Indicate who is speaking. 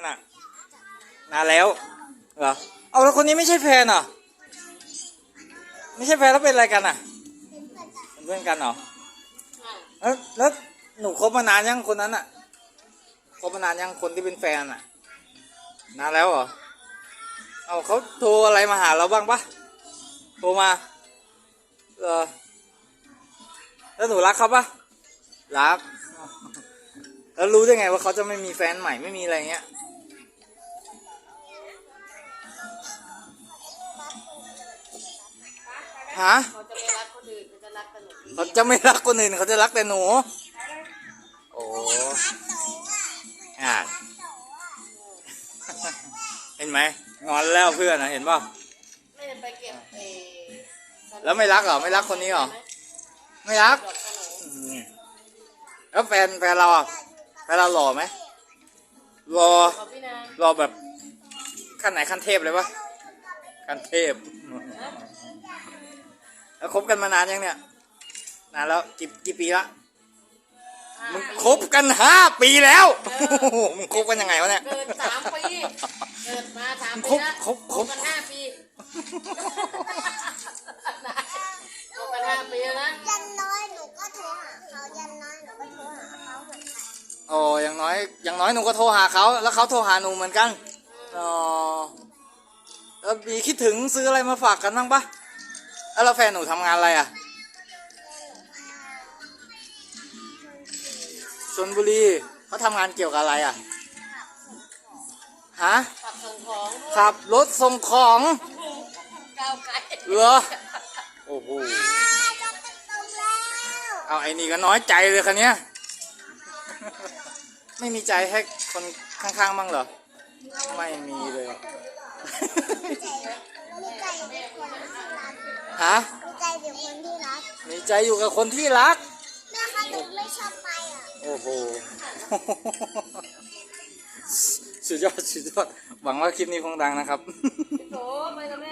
Speaker 1: นน่ะนานแล้วเหรอเอาแล้วคนนี้ไม่ใช่แฟนเหรอไม่ใช่แฟนแล้วเป็นอะไรกันอะเป็นเพื่อนกันเหรอแล้วแล้วหนูคบมานานยังคนนั้นอะคบมานานยังคนที่เป็นแฟนอะ นานแล้วเหรอเอาเขาโทรอะไรมาหาเราบ้างปะโทรมาเออแล้วหนูรักเขาปะรักแล้วรู้ได้ไงว่าเขาจะไม่มีแฟนใหม่ไม่มีอะไรเงี้ย ฮะ
Speaker 2: เขาจะไม่รักคนอื่นเขาจะรักแต่หนู
Speaker 1: เขาจะไม่รักคนอื่นเขาจะรักแต่หนู โอ้อ่าเห็นไหมงอนแล้วเพื่อนนะเห็นป่ะ
Speaker 2: ไม่ได้ไปเก็บเออ
Speaker 1: แล้วไม่รักเหรอไม่รักคนนี้เหรอไม่รัก
Speaker 2: ดอกขนม
Speaker 1: อืมแล้วแฟนแฟนเราอะแฟนเราหล่อไหมหล่อ
Speaker 2: ของพี่นาง
Speaker 1: หล่อแบบขั้นไหนขั้นเทพเลยปะขั้นเทพ แล้วคบกันมานานยังเนี่ย นานแล้วกี่กี่ปีละ
Speaker 2: ห้า
Speaker 1: มึง
Speaker 2: ปี
Speaker 1: คบกันห้าปีแล้วโอ้โหมึงคบกันยังไงวะเนี่ย
Speaker 2: เกิดสามปี เกิดมาสาม
Speaker 1: ค
Speaker 2: ปี
Speaker 1: บ
Speaker 2: ละ
Speaker 1: คบคบ
Speaker 2: กันห้าปีคบกันห้าปีแล้วนะ
Speaker 3: ยันน้อยหนูก็โทรหาเขายันน้อยหนูก็โทรหาเขาเหมือนกัน
Speaker 1: โอ้อย่างน้อย อย่างน้อยหนูก็โทรหาเขาแล้วเขาโทรหาหนูเหมือนกันอ๋อแล้วมีคิดถึงซื้ออะไรมาฝากกันบ้างปะ แล้วเราแฟนหนูทำงานอะไรอะชนบุรีเขาทำงานเกี่ยวกับอะไรอะฮะ
Speaker 2: ขับส่งของด้วย
Speaker 1: ขับรถส่งของ
Speaker 2: ก้าวไกล
Speaker 1: เหรอโอ้โห
Speaker 3: จะเป็นตรงแล้ว
Speaker 1: เอาไอ้นี่ก็น้อยใจเลยคันเนี้ยไม่มีใจให้คนข้างๆบ้างเหรอ ไม่มีเลย
Speaker 3: มีใจ
Speaker 1: ฮะ
Speaker 3: มีใจอยู่คนที่รัก
Speaker 1: มีใจอยู่กับคนที่รัก
Speaker 3: แม่คะหนูไม่ชอบไปอะ
Speaker 1: โอ้โหสุดยอดสุดยอดหวังว่าคลิปนี้คงดังนะครับ
Speaker 2: โถไปกับแม่